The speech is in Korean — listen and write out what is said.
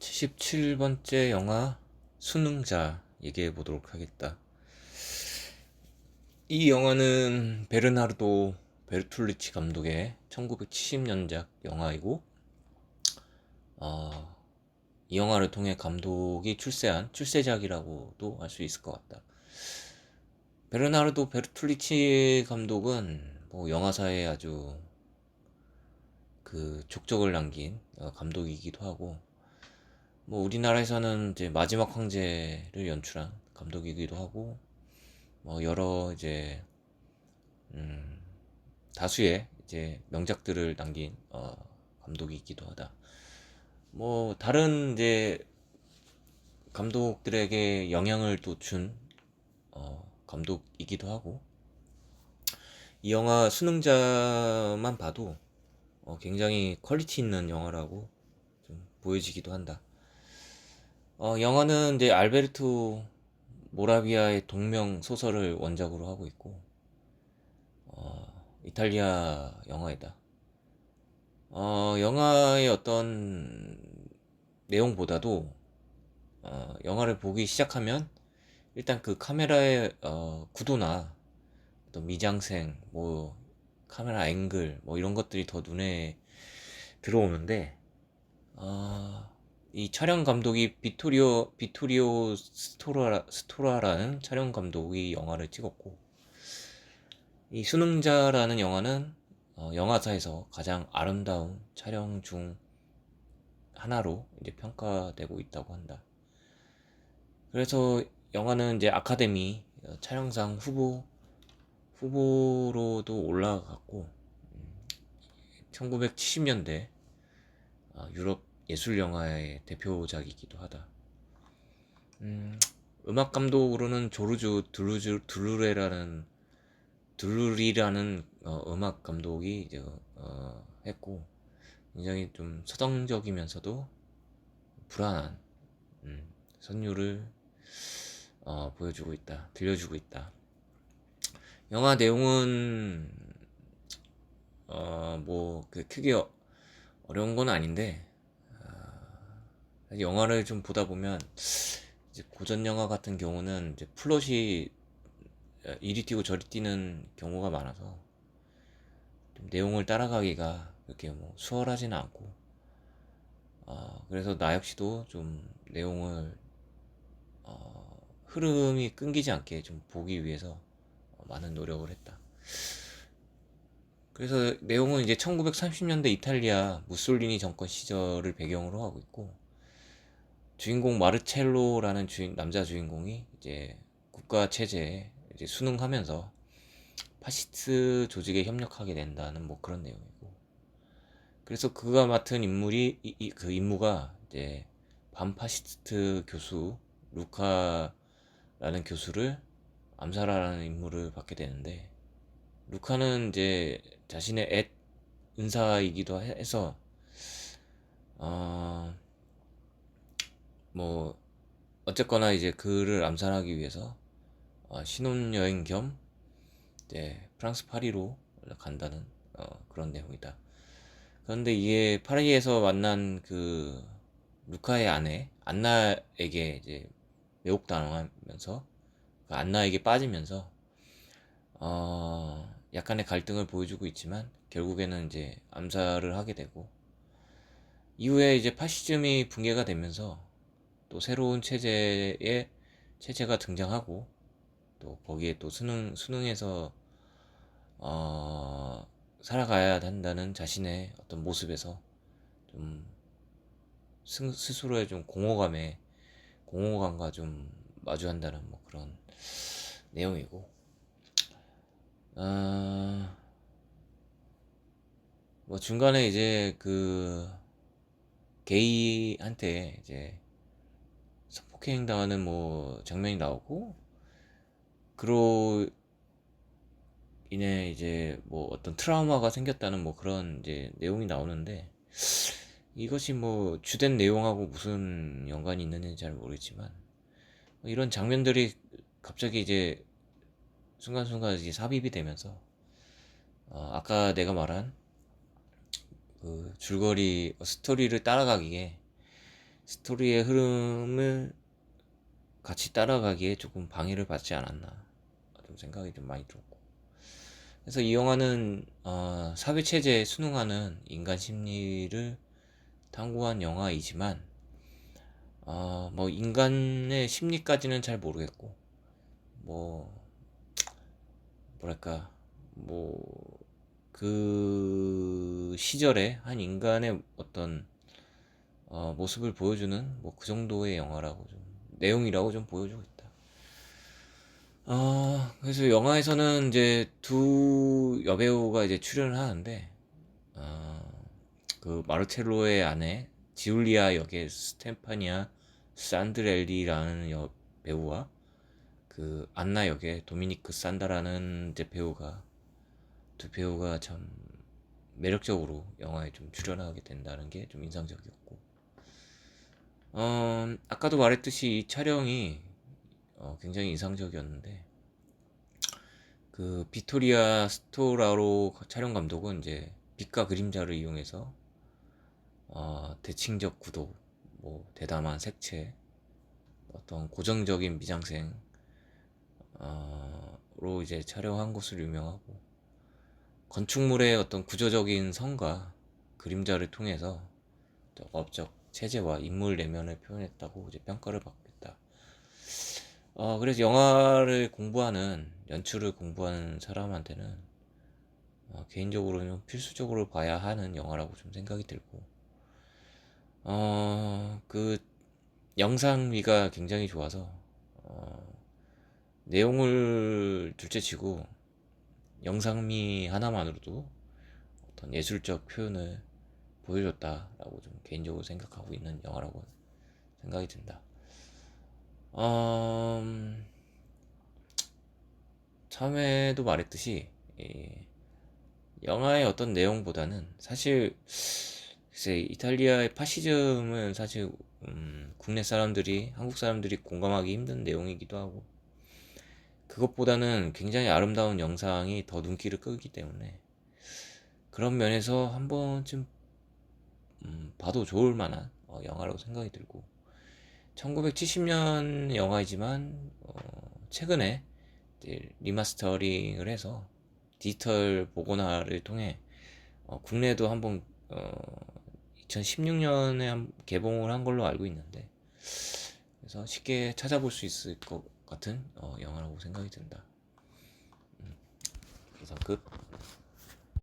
77번째 영화 수능자 얘기해 보도록 하겠다. 이 영화는 베르나르도 베르툴리치 감독의 1970년작 영화이고, 어, 이 영화를 통해 감독이 출세한 출세작이라고도 할 수 있을 것 같다. 베르나르도 베르툴리치 감독은 뭐 영화사에 아주 그 족적을 남긴 어, 감독이기도 하고, 뭐 우리나라에서는 이제 마지막 황제를 연출한 감독이기도 하고 뭐 여러 이제 음 다수의 이제 명작들을 남긴 어 감독이기도 하다. 뭐 다른 이제 감독들에게 영향을 또준 어 감독이기도 하고 이 영화 수능자만 봐도 어 굉장히 퀄리티 있는 영화라고 좀 보여지기도 한다. 어, 영화는 이제 알베르토 모라비아의 동명 소설을 원작으로 하고 있고, 어, 이탈리아 영화이다. 어, 영화의 어떤 내용보다도, 어, 영화를 보기 시작하면, 일단 그 카메라의, 어, 구도나, 어떤 미장생, 뭐, 카메라 앵글, 뭐 이런 것들이 더 눈에 들어오는데, 어, 이 촬영 감독이 비토리오 비토리오 스토라 스토라라는 촬영 감독이 영화를 찍었고 이 수능자라는 영화는 어, 영화사에서 가장 아름다운 촬영 중 하나로 이제 평가되고 있다고 한다. 그래서 영화는 이제 아카데미 어, 촬영상 후보 후보로도 올라갔고 1970년대 음, 어, 유럽 예술 영화의 대표작이기도 하다. 음, 음악 감독으로는 조르주 둘루즈 둘루레라는 둘루리라는 어, 음악 감독이 이제 어, 했고 굉장히 좀 서정적이면서도 불안한 음, 선율을 어, 보여주고 있다, 들려주고 있다. 영화 내용은 어 뭐 그 크게 어려운 건 아닌데 영화를 좀 보다 보면 이제 고전 영화 같은 경우는 이제 플롯이 이리 뛰고 저리 뛰는 경우가 많아서 내용을 따라가기가 그렇게 뭐 수월하지는 않고 어, 그래서 나 역시도 좀 내용을 어, 흐름이 끊기지 않게 좀 보기 위해서 많은 노력을 했다. 그래서 내용은 이제 1930년대 이탈리아 무솔리니 정권 시절을 배경으로 하고 있고 주인공 마르첼로라는 주인 남자 주인공이 이제 국가 체제에 이제 순응하면서 파시스트 조직에 협력하게 된다는 뭐 그런 내용이고. 그래서 그가 맡은 인물이 이, 이, 그 임무가 이제 반파시스트 교수 루카라는 교수를 암살하라는 임무를 받게 되는데 루카는 이제 자신의 애 은사이기도 해서 어, 뭐 어쨌거나 이제 그를 암살하기 위해서 어, 신혼여행 겸 이제 프랑스 파리로 간다는 어, 그런 내용이다. 그런데 이게 파리에서 만난 그 루카의 아내 안나에게 이제 매혹당하면서 그 안나에게 빠지면서 어 약간의 갈등을 보여주고 있지만 결국에는 이제 암살을 하게 되고 이후에 이제 파시즘이 붕괴가 되면서 또 새로운 체제의 체제가 등장하고 또 거기에 또 수능 수능에서 어, 살아가야 한다는 자신의 어떤 모습에서 좀 스, 스스로의 좀 공허감에 공허감과 좀 마주한다는 뭐 그런 내용이고. 어, 뭐 중간에 이제 그 게이한테 이제 폭행 당하는 뭐 장면이 나오고 그로 인해 이제 뭐 어떤 트라우마가 생겼다는 뭐 그런 이제 내용이 나오는데 이것이 뭐 주된 내용하고 무슨 연관이 있는지 잘 모르겠지만 뭐 이런 장면들이 갑자기 이제 순간순간 이제 삽입이 되면서 어 아까 내가 말한 그 줄거리 스토리를 따라가기에 스토리의 흐름을 같이 따라가기에 조금 방해를 받지 않았나 좀 생각이 좀 많이 들었고. 그래서 이 영화는 어, 사회 체제에 순응하는 인간 심리를 탐구한 영화이지만 어, 뭐 인간의 심리까지는 잘 모르겠고 뭐 뭐랄까 뭐 그 시절에 한 인간의 어떤 어, 모습을 보여주는 뭐 그 정도의 영화라고 좀 내용이라고 좀 보여주고 있다. 어, 그래서 영화에서는 이제 두 여배우가 이제 출연을 하는데 어, 그 마르첼로의 아내 지울리아 역의 스테파니아 산드렐리라는 여 배우와 그 안나 역의 도미니크 산다라는 이제 배우가 두 배우가 참 매력적으로 영화에 좀 출연하게 된다는 게 좀 인상적이었고 어, 아까도 말했듯이 이 촬영이 어, 굉장히 인상적이었는데 그 비토리아 스토라로 촬영 감독은 이제 빛과 그림자를 이용해서 어, 대칭적 구도, 뭐 대담한 색채, 어떤 고정적인 미장생 어, 로 이제 촬영한 것으로 유명하고 건축물의 어떤 구조적인 성과 그림자를 통해서 업적 체제와 인물 내면을 표현했다고 이제 평가를 받고 있다. 어, 그래서 영화를 공부하는 연출을 공부하는 사람한테는 어, 개인적으로는 필수적으로 봐야 하는 영화라고 좀 생각이 들고 어, 그 영상미가 굉장히 좋아서 어, 내용을 둘째치고 영상미 하나만으로도 어떤 예술적 표현을 보여줬다라고 좀 개인적으로 생각하고 있는 영화라고 생각이 든다. 음, 처음에도 말했듯이 이 영화의 어떤 내용보다는 사실 글쎄 이탈리아의 파시즘은 사실 음, 국내 사람들이 한국 사람들이 공감하기 힘든 내용이기도 하고 그것보다는 굉장히 아름다운 영상이 더 눈길을 끌기 때문에 그런 면에서 한 번쯤 음, 봐도 좋을 만한 어, 영화라고 생각이 들고 1970년 영화이지만 어, 최근에 리마스터링을 해서 디지털 복원화를 통해 어, 국내에도 한번 2016년에 한 개봉을 한 걸로 알고 있는데 그래서 쉽게 찾아볼 수 있을 것 같은 어, 영화라고 생각이 든다. 음, 그래서 끝.